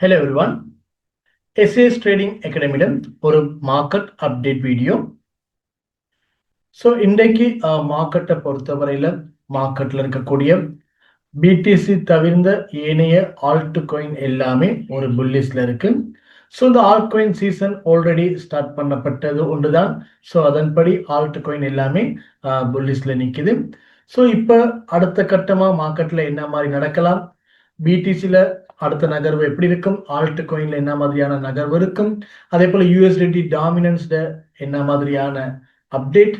Hello everyone SAS trading அகாடமியிடம் ஒரு market update video so இன்றைக்கு மார்க்கெட்டை பொறுத்தவரையில் மார்க்கெட்டில் இருக்கக்கூடிய பிடிசி தவிர்ந்த ஏனைய ஆல்ட் கோயின் எல்லாமே ஒரு புல்லிஸ்ல இருக்கு. ஸோ இந்த alt coin season already start பண்ணப்பட்டது ஒன்று தான் ஸோ அதன்படி ஆல்ட் கோயின் எல்லாமே புல்லிஸ்ல நிற்குது ஸோ இப்போ அடுத்த கட்டமாக மார்க்கெட்டில் என்ன மாதிரி நடக்கலாம்? பிடிசியில் அடுத்த நகர்வு எப்படி இருக்கும்? ஆல்ட் கோயின்ல என்ன மாதிரியான நகர்வு இருக்கும்? அதே போல யூஎஸ்டிடி டாமினன்ஸ்ல என்ன மாதிரியான அப்டேட்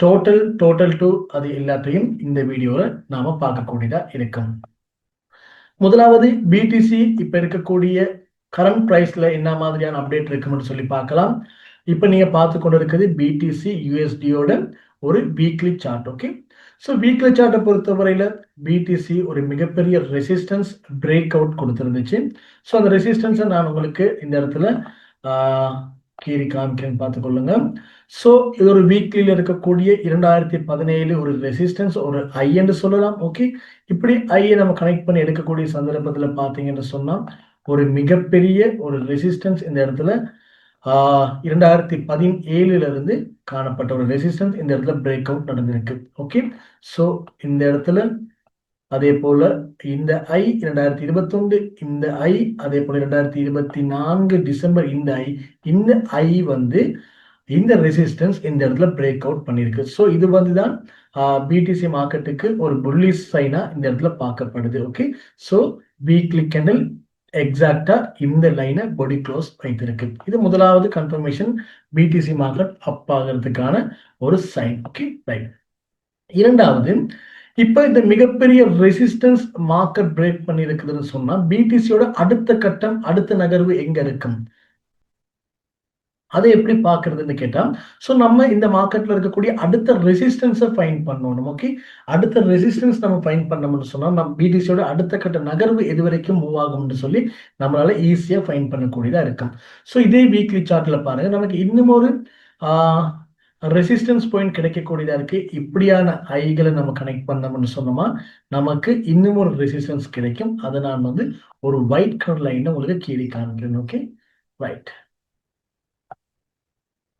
டோட்டல் டோட்டல் டு அது எல்லாத்தையும் இந்த வீடியோவில் நாம பார்க்கக்கூடியதா இருக்கும். முதலாவது பிடிசி இப்ப இருக்கக்கூடிய கரண்ட் பிரைஸ்ல என்ன மாதிரியான அப்டேட் இருக்கும்னு சொல்லி பார்க்கலாம். இப்ப நீங்க பார்த்து கொண்டு இருக்குது பிடிசி யூஎஸ்டியோட ஒரு weekly chart okay so weekly சார்ட்டை பொறுத்தவரையில் பிடிசி ஒரு மிகப்பெரிய ரெசிஸ்டன்ஸ் பிரேக் அவுட் கொடுத்துருந்துச்சு. ஸோ அந்த ரெசிஸ்டன்ஸை நான் உங்களுக்கு இந்த இடத்துல கீறி காமிக்கிறேன்னு பார்த்துக்கொள்ளுங்க. ஸோ இது ஒரு வீக்லியில் இருக்கக்கூடிய இரண்டாயிரத்தி பதினேழு ஒரு ரெசிஸ்டன்ஸ் ஒரு ஐ என்று சொல்லலாம் ஓகே இப்படி ஐயை நம்ம கனெக்ட் பண்ணி எடுக்கக்கூடிய சந்தர்ப்பத்தில் பார்த்தீங்கன்னு சொன்னால் ஒரு மிகப்பெரிய ஒரு ரெசிஸ்டன்ஸ் இந்த இடத்துல இரண்டாயிரத்தி பதினேழுல இருந்து காணப்பட்ட ஒரு ரெசிஸ்டன்ஸ் இந்த இடத்துல பிரேக் அவுட் நடந்திருக்கு. ஓகே ஸோ இந்த இடத்துல அதே போல இந்த ஐ இரண்டாயிரத்தி இருபத்தொன்று இந்த ஐ அதே போல இரண்டாயிரத்தி இருபத்தி நான்கு டிசம்பர் இந்த ஐ இந்த ஐ வந்து இந்த ரெசிஸ்டன்ஸ் இந்த இடத்துல பிரேக் அவுட் பண்ணியிருக்கு ஸோ இது வந்து தான் பிடிசி மார்க்கெட்டுக்கு ஒரு புல்லிஸ் சைனா இந்த இடத்துல பார்க்கப்படுது. ஓகே ஸோ வீக்லி கேண்டல் எக்ஸாக்டா இந்த லைனை பொடி க்ளோஸ் வைத்திருக்கு. இது முதலாவது கன்ஃபர்மேஷன் பிடிசி மார்க்கெட் அப் ஆகிறதுக்கான ஒரு சைன் ஓகே ரைட் இரண்டாவது இப்ப இந்த மிகப்பெரிய ரெசிஸ்டன்ஸ் மார்க்கெட் பிரேக் பண்ணி இருக்குதுன்னு சொன்னா பிடிசியோட அடுத்த கட்டம் அடுத்த நகர்வு எங்க இருக்கும்? அதை எப்படி பார்க்கறதுன்னு கேட்டால் ஸோ நம்ம இந்த மார்க்கெட்ல இருக்கக்கூடிய அடுத்த ரெசிஸ்டன்ஸை ஃபைன் பண்ணணும் ஓகே அடுத்த ரெசிஸ்டன்ஸ் நம்ம ஃபைன் பண்ணோம்னு சொன்னால் நம்ம பிடிசியோட அடுத்த கட்ட நகர்வு எது வரைக்கும் மூவ் ஆகும்னு சொல்லி நம்மளால ஈஸியா ஃபைன் பண்ணக்கூடியதாக இருக்கும் ஸோ இதே வீக்லி சார்ட்ல பாருங்க நமக்கு இன்னும் ஒரு ரெசிஸ்டன்ஸ் பாயிண்ட் கிடைக்கக்கூடியதா இருக்கு. இப்படியான ஐகளை நம்ம கனெக்ட் பண்ணோம்னு சொன்னோமா நமக்கு இன்னும் ஒரு ரெசிஸ்டன்ஸ் கிடைக்கும். அதை நான் வந்து ஒரு ஒயிட் கலர் லைனை உங்களுக்கு கீழே காமிக்கிறேன் ஓகே ரைட்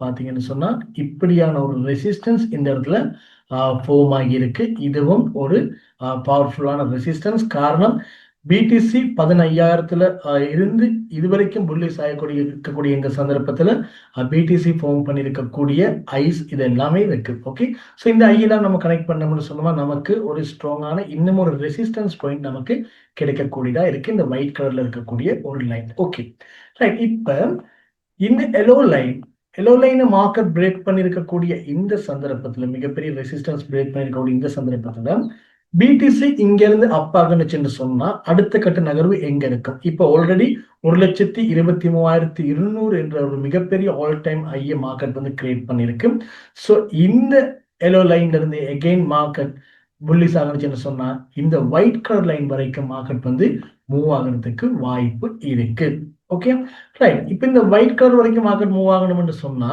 பார்த்தீங்கன்னு சொன்னா இப்படியான ஒரு ரெசிஸ்டன்ஸ் இந்த இடத்துல ஃபோம் ஆகியிருக்கு இதுவும் ஒரு பவர்ஃபுல்லான ரெசிஸ்டன்ஸ் காரணம் பிடிசி பதினையாயிரத்துல இருந்து இதுவரைக்கும் புல்லிஸ் ஆகக்கூடிய இருக்கக்கூடிய இந்த சந்தர்ப்பத்துல பிடிசி ஃபார்ம் பண்ணியிருக்கக்கூடிய ஐஸ் இது எல்லாமே இருக்கு. ஓகே ஸோ இந்த ஐயெல்லாம் நம்ம கனெக்ட் பண்ணோம்னு சொன்னோமா நமக்கு ஒரு ஸ்ட்ராங்கான இன்னும் ஒரு ரெசிஸ்டன்ஸ் பாயிண்ட் நமக்கு கிடைக்கக்கூடியதா இருக்கு. இந்த ஒயிட் கலர்ல இருக்கக்கூடிய ஒரு லைன் ஓகே ரைட் இப்ப இந்த எலோ லைன் எலோ லைனை மார்க்கெட் பிரேக் பண்ணியிருக்கக்கூடிய இந்த சந்தர்ப்பத்துல மிகப்பெரிய ரெசிஸ்டன்ஸ் பிரேக் பண்ணியிருக்கக்கூடிய இந்த சந்தர்ப்பத்துல பிடிசி இங்க இருந்து அப் சொன்னா அடுத்த கட்ட நகர்வு எங்க இருக்கும்? இப்போ ஆல்ரெடி ஒரு லட்சத்தி இருபத்தி மூவாயிரத்தி இருநூறு என்ற ஒரு மிகப்பெரிய ஆல் டைம் ஐய மார்க்கெட் வந்து கிரியேட் பண்ணிருக்கு. ஸோ இந்த எலோ லைன்ல இருந்து எகெயின் மார்க்கெட் புல்லிஸ் ஆகணுச்சுன்னு சொன்னா இந்த ஒயிட் கலர் லைன் வரைக்கும் மார்க்கெட் வந்து மூவ் ஆகிறதுக்கு வாய்ப்பு இருக்கு. ஓகே ரைட் இப்போ இந்த ஒயிட் கலர் வரைக்கும் மார்க்கெட் மூவ் ஆகணும்னு சொன்னா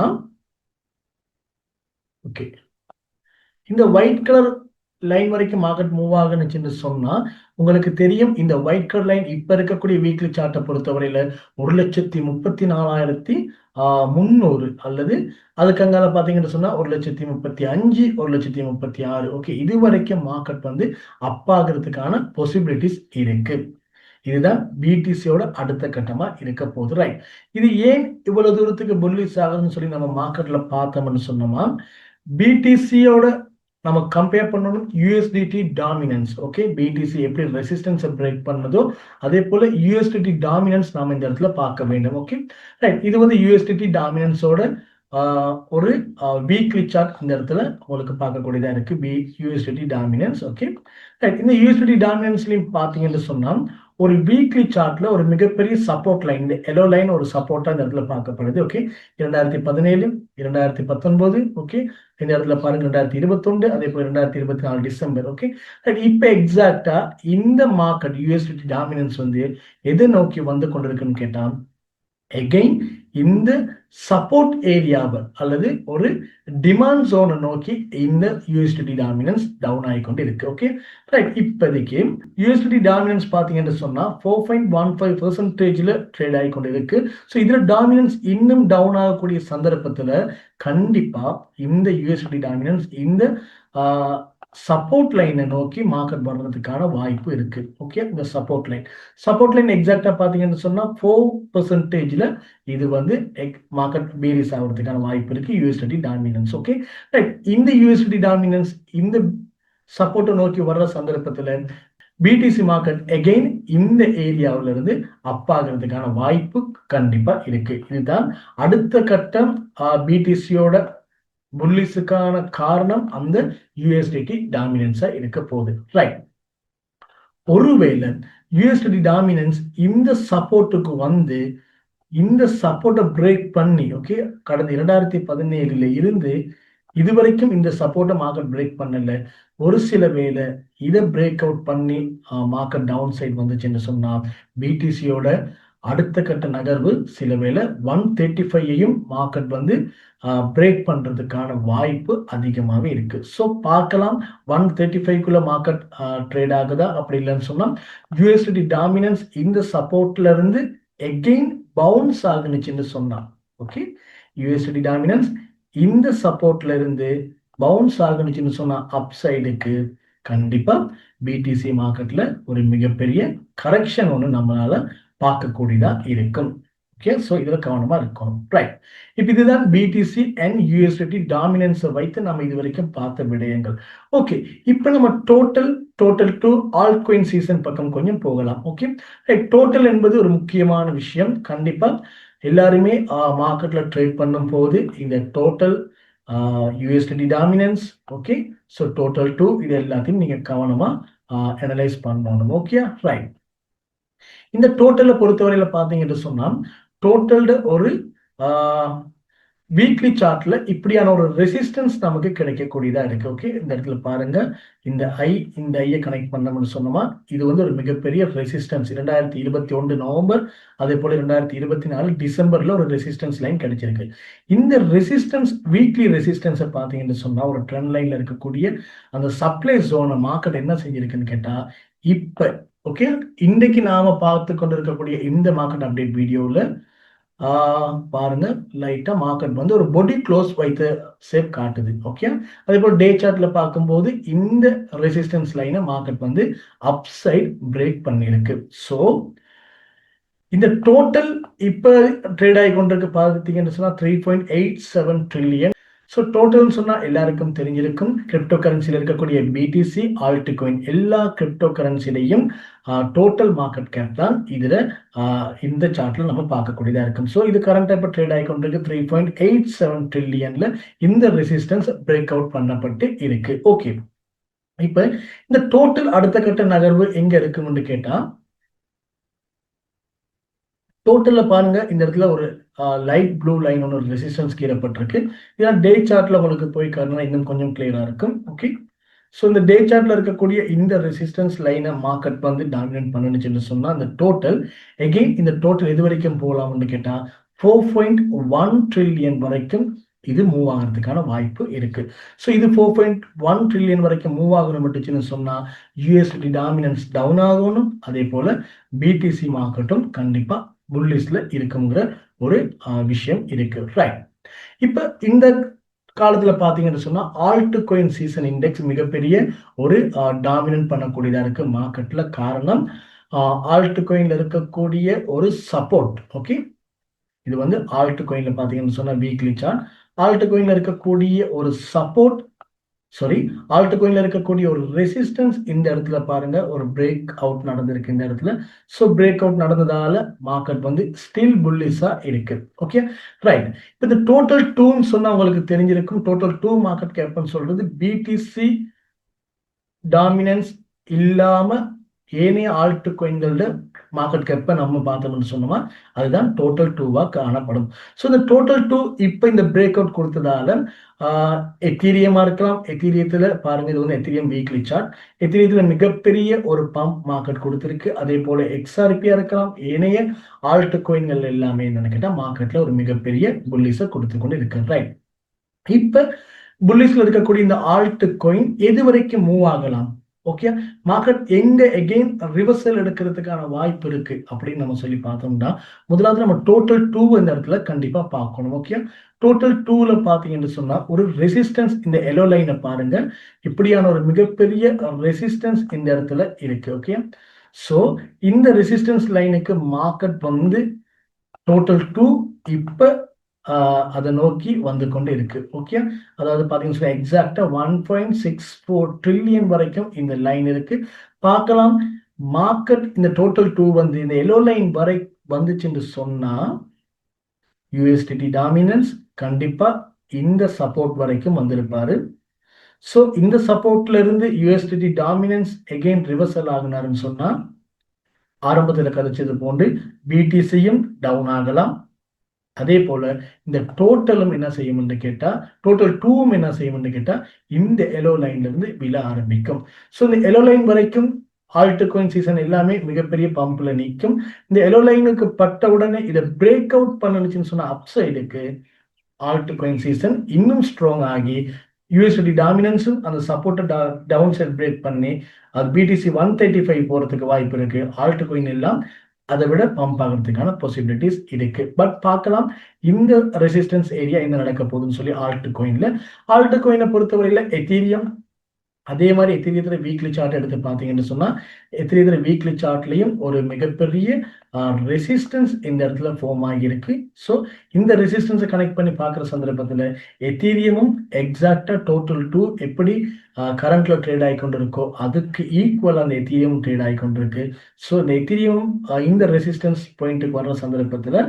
ஓகே இந்த ஒயிட் கலர் லைன் வரைக்கும் மார்க்கெட் மூவ் ஆகுனுச்சுன்னு சொன்னா உங்களுக்கு தெரியும் இந்த ஒயிட் கலர் லைன் இப்ப இருக்கக்கூடிய வீக்லி சார்ட்டை பொறுத்தவரையில ஒரு லட்சத்தி முப்பத்தி நாலாயிரத்தி முந்நூறு அல்லது அதுக்கு அங்கால பாத்தீங்கன்னு சொன்னா ஒரு லட்சத்தி முப்பத்தி அஞ்சு ஒரு லட்சத்தி முப்பத்தி ஆறு. ஓகே இது வரைக்கும் மார்க்கெட் வந்து அப்பாகிறதுக்கான பாசிபிலிட்டிஸ் இருக்கு. இதுதான் பிடிசியோட அடுத்த கட்டமா இருக்க போகுது. ரைட் இது ஏன் இவ்வளவு தூரத்துக்கு புல்லிஸ் ஆகுதுன்னு சொல்லி நம்ம மார்க்கெட்ல பார்த்தோம்னு சொன்னோமா பிடிசியோட நம்ம கம்பேர் பண்ணணும் யூஎஸ்டிடி டாமினன்ஸ் ஓகே பிடிசி எப்படி ரெசிஸ்டன்ஸை பிரேக் பண்ணதோ அதே போல யூஎஸ்டிடி டாமினன்ஸ் நாம இந்த இடத்துல பார்க்க வேண்டும். ஓகே ரைட் இது வந்து யூஎஸ்டிடி டாமினன்ஸோட ஒரு வீக்லி சார்ட் இந்த இடத்துல உங்களுக்கு பார்க்கக்கூடியதா இருக்கு. B USDT dominance okay right இந்த யூஎஸ்டிடி டாமினன்ஸ்லையும் பார்த்தீங்கன்னு சொன்னா ஒரு வீக்லி சார்ட்ல ஒரு மிகப்பெரிய சப்போர்ட் லைன் இந்த எலோ லைன் ஒரு சப்போர்ட்டா இந்த இடத்துல பார்க்கப்படுது ஓகே இரண்டாயிரத்தி பதினேழு இரண்டாயிரத்தி பத்தொன்பது ஓகே இந்த இடத்துல பாருங்க ரெண்டாயிரத்தி இருபத்தொன்று அதே போல் ரெண்டாயிரத்தி இருபத்தி நாலு டிசம்பர் ஓகே இப்ப எக்ஸாக்டா இந்த மார்க்கெட் யூஎஸ்டி டாமினன்ஸ் வந்து எதை நோக்கி வந்து கொண்டிருக்குன்னு கேட்டா எகெயின் இந்த சப்போர்ட் ஏரியாவை அல்லது ஒரு டிமாண்ட் ஜோனை நோக்கி இந்த யூஎஸ்டி டாமினன்ஸ் டவுன் ஆகிக்கொண்டு இருக்கு. ஓகே ரைட் இப்போதைக்கு யூஎஸ்டி டாமினன்ஸ் பார்த்தீங்கன்னு சொன்னா ஃபோர் பாயிண்ட் ஒன் ஃபைவ் பெர்சன்டேஜில் ட்ரேட் ஆகிக்கொண்டு இருக்கு. ஸோ இதில் டாமினன்ஸ் இன்னும் டவுன் ஆகக்கூடிய சந்தர்ப்பத்தில் கண்டிப்பா இந்த யூஎஸ்டி டாமினன்ஸ் இந்த சப்போர்ட் லைனை நோக்கி மார்க்கெட் வர்றதுக்கான வாய்ப்பு இருக்கு. ஓகே இந்த சப்போர்ட் லைன் சப்போர்ட் லைன் எக்ஸாக்டா பாத்தீங்கன்னு சொன்னா ஃபோர் பெர்சன்டேஜ்ல இது வந்து மார்க்கெட் பேரிஸ் ஆகிறதுக்கான வாய்ப்பு இருக்கு. யூஎஸ்டி டாமினன்ஸ் ஓகே இந்த யூஎஸ்டி டாமினன்ஸ் இந்த சப்போர்ட்டை நோக்கி வர்ற சந்தர்ப்பத்துல பிடிசி மார்க்கெட் எகெயின் இந்த ஏரியாவில இருந்து அப்பாகிறதுக்கான வாய்ப்பு கண்டிப்பா இருக்கு. இதுதான் அடுத்த கட்டம் பிடிசியோட புல்லிஸுக்கான காரணம் அந்த யூஎஸ்டிடி டாமினன்ஸா இருக்க போகுது. ரைட் ஒருவேளை யூஎஸ்டி டாமினன்ஸ் இந்த சப்போர்ட்டுக்கு வந்து இந்த சப்போர்ட்டை பிரேக் பண்ணி ஓகே கடந்த இரண்டாயிரத்தி பதினேழுல இருந்து இதுவரைக்கும் இந்த சப்போர்ட்டை மார்க்கெட் பிரேக் பண்ணல. ஒரு சில வேலை இதை பிரேக் அவுட் பண்ணி மார்க்கெட் டவுன் சைட் வந்துச்சுன்னு சொன்னா பிடிசியோட அடுத்த கட்ட நகர்வு சில வேளை ஒன் தேர்ட்டி ஃபைவையும் மார்க்கெட் வந்து பிரேக் பண்ணுறதுக்கான வாய்ப்பு அதிகமாகவே இருக்குது ஸோ பார்க்கலாம். ஒன் தேர்ட்டி ஃபைவ்க்குள்ளே மார்க்கெட் ட்ரேட் ஆகுதா? அப்படி இல்லைன்னு சொன்னால் யூஎஸ்டி டாமினன்ஸ் இந்த சப்போர்ட்லேருந்து எகெயின் பவுன்ஸ் ஆகுனுச்சுன்னு சொன்னான் ஓகே யூஎஸ்டி டாமினன்ஸ் இந்த சப்போர்ட்லேருந்து பவுன்ஸ் ஆகுனுச்சுன்னு சொன்னால் அப் சைடுக்கு கண்டிப்பாக பிடிசி மார்க்கெட்டில் ஒரு மிகப்பெரிய கரெக்ஷன் ஒன்று நம்மளால் பார்க்கக்கூடியதா இருக்கும். ஓகே ஸோ இதில் கவனமாக இருக்கணும். ரைட் இப்போ இதுதான் பிடிசி அண்ட் யூஎஸ்டி டாமினன்ஸை வைத்து நம்ம இது வரைக்கும் பார்த்த விடயங்கள். ஓகே இப்போ நம்ம total total two alt coin season பக்கம் கொஞ்சம் போகலாம். ஓகே ரைட் டோட்டல் என்பது ஒரு முக்கியமான விஷயம். கண்டிப்பாக எல்லாருமே மார்க்கெட்டில் ட்ரேட் பண்ணும் போது இந்த total USD dominance okay so total two இது எல்லாத்தையும் நீங்கள் கவனமாக அனலைஸ் பண்ணணும். ஓகே ரைட் இந்த டோட்டலை பொறுத்தவரையில பார்த்தீங்கன்னு சொன்னால் டோட்டல்டு ஒரு வீக்லி சார்ட்ல இப்படியான ஒரு ரெசிஸ்டன்ஸ் நமக்கு கிடைக்கக்கூடியதா இருக்கு. ஓகே இந்த இடத்துல பாருங்க. இந்த ஐ இந்த ஐயை கனெக்ட் பண்ணோம்னு சொன்னோமா? இது வந்து ஒரு மிகப்பெரிய ரெசிஸ்டன்ஸ் இரண்டாயிரத்தி இருபத்தி ஒன்று நவம்பர் அதே போல இரண்டாயிரத்தி இருபத்தி நாலு டிசம்பர்ல ஒரு ரெசிஸ்டன்ஸ் லைன் கிடைச்சிருக்கு. இந்த ரெசிஸ்டன்ஸ் வீக்லி ரெசிஸ்டன்ஸை பார்த்தீங்கன்னு சொன்னா ஒரு ட்ரெண்ட் லைன்ல இருக்கக்கூடிய அந்த சப்ளை ஜோனை மார்க்கெட் என்ன செஞ்சிருக்குன்னு கேட்டா இப்ப ஓகே இன்றைக்கு நாம பார்த்து கொண்டிருக்கக்கூடிய இந்த மார்க்கெட் அப்டேட் வீடியோவில் பாருங்க. லைட்டா மார்க்கெட் வந்து ஒரு பொடி க்ளோஸ் வைத்த சேப் காட்டுது. ஓகே அதே போல் டே சார்ட்ல பார்க்கும்போது இந்த ரெசிஸ்டன்ஸ் லைனை மார்க்கெட் வந்து அப்சைட் பிரேக் பண்ணியிருக்கு ஸோ இந்த டோட்டல் இப்போ ட்ரேட் ஆகி கொண்டிருக்கு. பார்த்தீங்கன்னு சொன்னா three point eight seven trillion so டோட்டல்னு சொன்னால் எல்லாருக்கும் தெரிஞ்சிருக்கும். கிரிப்டோ கரன்சியில் இருக்கக்கூடிய பிடிசி ஆல்ட் கோயின் எல்லா கிரிப்டோ கரன்சிலையும் டோட்டல் மார்க்கெட் கேப் தான் இதில் இந்த சார்ட்டில் நம்ம பார்க்கக்கூடியதாக இருக்கும். ஸோ இது கரண்ட் இப்போ ட்ரேட் ஆகி கொண்டிருக்கு. த்ரீ பாயிண்ட் எயிட் செவன் ட்ரில்லியனில் இந்த ரெசிஸ்டன்ஸ் பிரேக் அவுட் பண்ணப்பட்டு இருக்கு. ஓகே இப்போ இந்த டோட்டல் அடுத்த கட்ட நகர்வு எங்கே இருக்கும்னு கேட்டால் டோட்டலில் பாருங்க இந்த இடத்துல ஒரு லைட் ப்ளூ லைன் ஒன்று ரெசிஸ்டன்ஸ் கீழப்பட்டிருக்கு இதெல்லாம் டே சார்ட்ல உங்களுக்கு போய் காரணம் இன்னும் கொஞ்சம் கிளியரா இருக்கும். ஓகே ஸோ இந்த டே சார்ட்ல இருக்கக்கூடிய இந்த ரெசிஸ்டன்ஸ் லைனை மார்க்கெட் வந்து டாமினேட் பண்ணுச்சுன்னு சொன்னால் அந்த டோட்டல் எகெயின் இந்த டோட்டல் எது வரைக்கும் போகலாம்னு கேட்டால் ஃபோர் பாயிண்ட் ஒன் ட்ரில்லியன் வரைக்கும் இது மூவ் ஆகிறதுக்கான வாய்ப்பு இருக்கு. ஸோ இது ஃபோர் பாயிண்ட் ஒன் ட்ரில்லியன் வரைக்கும் மூவ் ஆகணும் மட்டுச்சுன்னு சொன்னால் யூஎஸ்டி டாமினன்ஸ் டவுன் ஆகணும். அதே போல பிடிசி மார்க்கெட்டும் கண்டிப்பாக புல் புல்லிஸ்ல இருக்குங்கிற ஒரு விஷயம் இருக்கு. ரைட் இப்ப இந்த காலத்துல பாத்தீங்கன்னு சொன்னா ஆல்ட் கோயின் சீசன் இண்டெக்ஸ் மிகப்பெரிய ஒரு டாமினன்ட் பண்ணக்கூடியதா இருக்கு. மார்க்கெட்ல காரணம் ஆல்ட் கோயின்ல இருக்கக்கூடிய ஒரு சப்போர்ட் ஓகே இது வந்து ஆல்ட் கோயின்ல பாத்தீங்கன்னு சொன்னா வீக்லி சார்ட் ஆல்ட் கோயின்ல இருக்கக்கூடிய ஒரு சப்போர்ட் சாரி ஆல்ட் கோயின்ல இருக்கக்கூடிய ஒரு ரெசிஸ்டன்ஸ் இந்த இடத்துல பாருங்க ஒரு பிரேக் அவுட் நடந்திருக்கு இந்த இடத்துல. ஸோ பிரேக் அவுட் நடந்ததால மார்க்கெட் வந்து ஸ்டில் புல்லிஸா இருக்கு. ஓகே ரைட் இப்போ இந்த டோட்டல் டூன்னு சொன்னா உங்களுக்கு தெரிஞ்சிருக்கும். டோட்டல் டூ மார்க்கெட் கேப்னு சொல்றது பிடிசி டாமினன்ஸ் இல்லாம ஏனைய ஆல்ட் கோயின்களோட மார்க்கெட் கேப்பை நம்ம பார்த்தோம்னு சொன்னோமா அதுதான் டோட்டல் டூவாக காணப்படும். ஸோ இந்த டோட்டல் டூ இப்போ இந்த பிரேக் அவுட் கொடுத்ததால எத்தீரியமாக இருக்கலாம். எத்தீரியத்தில் பாருங்க இது வந்து எத்தீரியம் வீக்லி சார்ட் எத்தீரியத்தில் மிகப்பெரிய ஒரு பம்ப் மார்க்கெட் கொடுத்துருக்கு. அதே போல் எக்ஸ்ஆர்பியாக இருக்கலாம். ஏனைய ஆல்ட் கோயின்கள் எல்லாமே என்னன்னு கேட்டால் மார்க்கெட்டில் ஒரு மிகப்பெரிய புல்லிஸை கொடுத்து கொண்டு இருக்கு. ரைட் இப்போ புல்லிஸில் இருக்கக்கூடிய இந்த ஆல்ட் கோயின் எது வரைக்கும் மூவ் ஆகலாம்? ஓகே மார்க்கெட் எங்க எகெயின் ரிவர்சல் எடுக்கிறதுக்கான வாய்ப்பு இருக்கு அப்படின்னு நம்ம சொல்லி பார்த்தோம்னா முதலாவது நம்ம டோட்டல் டூ இந்த இடத்துல கண்டிப்பா பார்க்கணும். ஓகே டோட்டல் டூல பாத்தீங்கன்னு சொன்னா ஒரு ரெசிஸ்டன்ஸ் இந்த எலோ லைனை பாருங்க. இப்படியான ஒரு மிகப்பெரிய ரெசிஸ்டன்ஸ் இந்த இடத்துல இருக்கு. ஓகே ஸோ இந்த ரெசிஸ்டன்ஸ் லைனுக்கு மார்க்கெட் வந்து டோட்டல் டூ இப்ப அதை நோக்கி வந்து கொண்டு இருக்கு. ஓகே அதாவது பார்த்தீங்கன்னா எக்ஸாக்டா one point six four trillion வரைக்கும் இந்த லைன் இருக்கு. பார்க்கலாம் மார்க்கெட் இந்த டோட்டல் டூ வந்து இந்த எல்லோ லைன் வரை வந்துச்சுன்னு சொன்னா யூஎஸ்டிடி டாமினன்ஸ் கண்டிப்பா இந்த சப்போர்ட் வரைக்கும் வந்திருப்பாரு. ஸோ இந்த சப்போர்ட்ல இருந்து யூஎஸ்டிடி டாமினன்ஸ் எகெயின் ரிவர்சல் ஆகினாருன்னு சொன்னா ஆரம்பத்தில் கதைச்சது போன்று பிடிசியும் டவுன் ஆகலாம். அதே போல இந்த டோட்டலும் என்ன செய்யும்னு கேட்டா டோட்டல் டூவும் என்ன செய்யும்னு கேட்டா இந்த எலோ லைன்ல இருந்து விழ ஆரம்பிக்கும். ஸோ இந்த எலோ லைன் வரைக்கும் ஆல்ட் கோயின் சீசன் எல்லாமே மிகப்பெரிய பம்ப்ல நிற்கும். இந்த எலோ லைனுக்கு பட்ட உடனே இதை பிரேக் அவுட் பண்ணுச்சுன்னு சொன்ன அப்சைடுக்கு ஆல்ட் கோயின் சீசன் இன்னும் ஸ்ட்ராங் ஆகி யூஎஸ்டி டாமினன்ஸும் அந்த சப்போர்ட்டை டவுன் சைட் பிரேக் பண்ணி அது பிடிசி ஒன் தேர்ட்டி ஃபைவ் போறதுக்கு வாய்ப்பு இருக்கு. ஆல்ட் கோயின் எல்லாம் அதை விட பம்ப் ஆகிறதுக்கான பாசிபிலிட்டிஸ் இருக்கு. பட் பார்க்கலாம். இந்த ரெசிஸ்டன்ஸ் ஏரியா என்ன நடக்க போகுதுன்னு சொல்லி ஆல்ட் கோயின்ல ஆல்ட் கோயினை பொறுத்தவரையில எத்தீரியம் அதே மாதிரி எத்திரியத்துல வீக்லி சார்ட் எடுத்து பார்த்தீங்கன்னு சொன்னால் எத்திரியத்துல வீக்லி சார்ட்லையும் ஒரு மிகப்பெரிய ரெசிஸ்டன்ஸ் இந்த இடத்துல ஃபார்ம் ஆகியிருக்கு. ஸோ இந்த ரெசிஸ்டன்ஸை கனெக்ட் பண்ணி பார்க்குற சந்தர்ப்பத்தில் எத்தீரியமும் எக்ஸாக்டாக டோட்டல் டூ எப்படி கரண்ட்ல ட்ரேட் ஆகி கொண்டிருக்கோ அதுக்கு ஈக்குவல் அந்த எத்தீரியம் ட்ரேட் ஆகி கொண்டிருக்கு. ஸோ இந்த எத்தீரியம் இந்த ரெசிஸ்டன்ஸ் பாயிண்ட்டுக்கு வர்ற சந்தர்ப்பத்தில்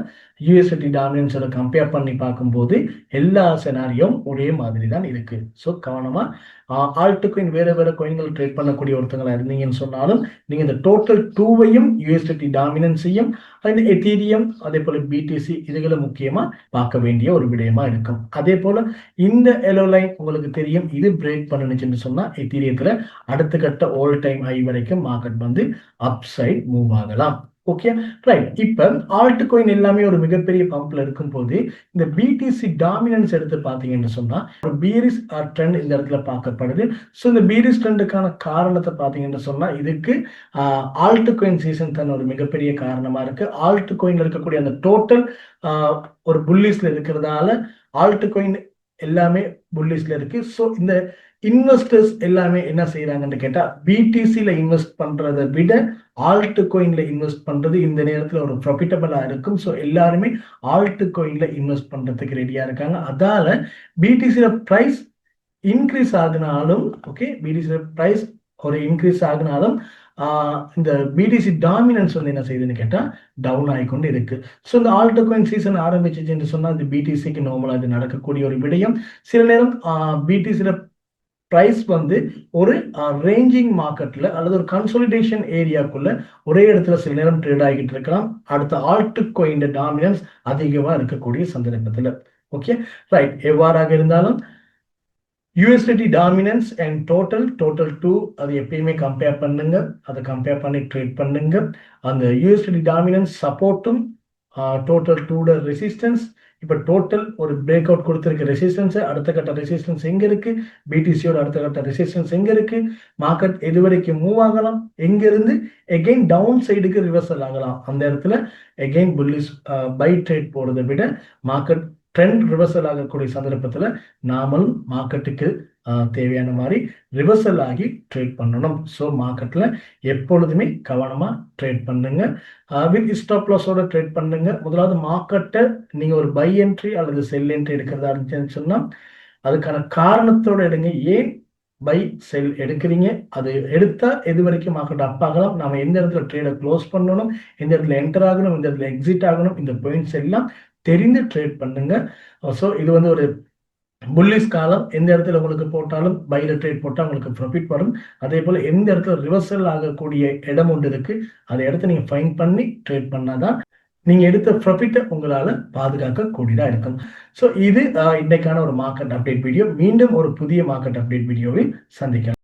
யூஎஸ்டி டாமினன்ஸோட கம்பேர் பண்ணி பார்க்கும்போது எல்லா செனாரியும் ஒரே மாதிரி தான் இருக்கு. ஸோ கவனமாக ஆல்ட் கோயின் வேற வேற கோயின்கள் ட்ரேட் பண்ணக்கூடிய ஒருத்தங்களா இருந்தீங்கன்னு சொன்னாலும் நீங்கள் இந்த டோட்டல் டூவையும் யூஎஸ்டி டாமினன்ஸையும் இந்த எத்தீரியம் அதே போல் பிடிசி இதுகளை முக்கியமாக பார்க்க வேண்டிய ஒரு விடயமா இருக்கும். அதே போல் இந்த எலோ லைன் உங்களுக்கு தெரியும் இது பிரேக் பண்ணுச்சுன்னு சொன்னால் எத்தீரியத்தில் அடுத்த கட்ட ஓல் டைம் ஹை வரைக்கும் மார்க்கெட் வந்து அப்சைட் மூவ் ஆகலாம். ஓகே ரைட் இப்ப ஆல்ட் கோயின் எல்லாமே ஒரு மிகப்பெரிய பம்ப்ல இருக்கும் போது இந்த பிடிசி டாமினன்ஸ் எடுத்து பாத்தீங்கன்னு சொன்னா ஒரு பீரிஸ் ட்ரெண்ட் இந்த இடத்துல பார்க்கப்படுது. ஸோ இந்த பீரிஸ் ட்ரெண்டுக்கான காரணத்தை பாத்தீங்கன்னு சொன்னா இதுக்கு ஆல்ட் கோயின் சீசன் தன் ஒரு மிகப்பெரிய காரணமா இருக்கு. ஆல்ட் கோயின்ல இருக்கக்கூடிய அந்த டோட்டல் ஒரு புல்லிஸ்ல இருக்கிறதால ஆல்ட் கோயின் எல்லாமே புல்லிஸ்ல இருக்கு. ஸோ இந்த இன்வெஸ்டர்ஸ் எல்லாமே என்ன செய்யறாங்கன்னு கேட்டா பிடிசியில இன்வெஸ்ட் பண்றதை விட ஆல்ட் கோயின்ல இன்வெஸ்ட் பண்றது இந்த நேரத்துல ஒரு ப்ராஃபிட்டபிளா இருக்கும். ஸோ எல்லாருமே ஆல்ட் கோயின்ல இன்வெஸ்ட் பண்றதுக்கு ரெடியா இருக்காங்க. அதால பிடிசியில ப்ரைஸ் இன்க்ரீஸ் ஆகினாலும் ஓகே பிடிசியில ப்ரைஸ் ஒரு இன்க்ரீஸ் ஆகினாலும் இந்த பிடிசி டாமினன்ஸ் வந்து என்ன செய்யுதுன்னு கேட்டால் டவுன் ஆகிக்கொண்டு இருக்கு. ஸோ இந்த ஆல்டோ கோயின் சீசன் ஆரம்பிச்சிச்சுன்னு சொன்னால் இந்த பிடிசிக்கு நார்மலாக இது நடக்கக்கூடிய ஒரு விடயம். சில நேரம் பிடிசியில் ப்ரைஸ் வந்து ஒரு ரேஞ்சிங் மார்க்கெட்டில் அல்லது ஒரு கன்சோலிடேஷன் ஏரியாக்குள்ள ஒரே இடத்துல சில நேரம் ட்ரேட் ஆகிட்டு இருக்கலாம். அடுத்த ஆல்ட்டு கோயின் டாமினன்ஸ் அதிகமாக இருக்கக்கூடிய சந்தர்ப்பத்தில். ஓகே ரைட் எவ்வாறாக இருந்தாலும் USD dominance and total total two அது எப்பயுமே கம்பேர் பண்ணுங்க. அதை கம்பேர் பண்ணி ட்ரேட் பண்ணுங்க. அந்த யூஎஸ்டி டாமினன்ஸ் சப்போர்ட்டும் டோட்டல் டூட ரெசிஸ்டன்ஸ் இப்போ டோட்டல் ஒரு பிரேக் அவுட் கொடுத்துருக்க ரெசிஸ்டன்ஸ் அடுத்த கட்ட ரெசிஸ்டன்ஸ் எங்க இருக்கு? பிடிசியோட அடுத்த கட்ட ரெசிஸ்டன்ஸ் எங்க இருக்கு? மார்க்கெட் எது வரைக்கும் மூவ் ஆகலாம்? எங்க இருந்து எகெயின் டவுன் சைடுக்கு ரிவர்சல் ஆகலாம். அந்த இடத்துல எகெயின் புல்லிஸ் பை ட்ரேட் போறதை விட மார்க்கெட் ட்ரெண்ட் ரிவர்சல் ஆகக்கூடிய சந்தர்ப்பத்தில் நாமளும் மார்க்கெட்டுக்கு தேவையான மாதிரி ரிவர்சல் ஆகி ட்ரேட் பண்ணணும். ஸோ மார்க்கெட்டில் எப்பொழுதுமே கவனமாக ட்ரேட் பண்ணுங்க. வித் ஸ்டாப் லாஸோட ட்ரேட் பண்ணுங்க. முதலாவது மார்க்கெட்டை நீங்கள் ஒரு பை என்ட்ரி அல்லது செல் என்ட்ரி எடுக்கிறதா இருந்துச்சுன்னு சொன்னால் அதுக்கான காரணத்தோட எடுங்க. ஏன் பை செல் எடுக்கிறீங்க? அது எடுத்தால் எது வரைக்கும் மார்க்கெட் அப் ஆகலாம்? நம்ம எந்த இடத்துல ட்ரேடை க்ளோஸ் பண்ணணும்? எந்த இடத்துல என்டர் ஆகணும்? எந்த இடத்துல எக்ஸிட் ஆகணும்? இந்த பாயிண்ட்ஸ் எல்லாம் தெரிந்து ட்ரேட் பண்ணுங்க. ஸோ இது வந்து ஒரு புல்லிஸ் காலம் எந்த இடத்துல உங்களுக்கு போட்டாலும் பைல ட்ரேட் போட்டால் உங்களுக்கு ப்ராஃபிட் வரும். அதே போல் எந்த இடத்துல ரிவர்சல் ஆகக்கூடிய இடம் ஒன்று இருக்கு அந்த இடத்த நீங்கள் ஃபைன் பண்ணி ட்ரேட் பண்ணாதான் நீங்கள் எடுத்த ப்ராஃபிட்டை உங்களால் பாதுகாக்க கூடியதாக இருக்கும். ஸோ இது இன்னைக்கான ஒரு மார்க்கெட் அப்டேட் வீடியோ மீண்டும் ஒரு புதிய மார்க்கெட் அப்டேட் வீடியோவில் சந்திக்கலாம்.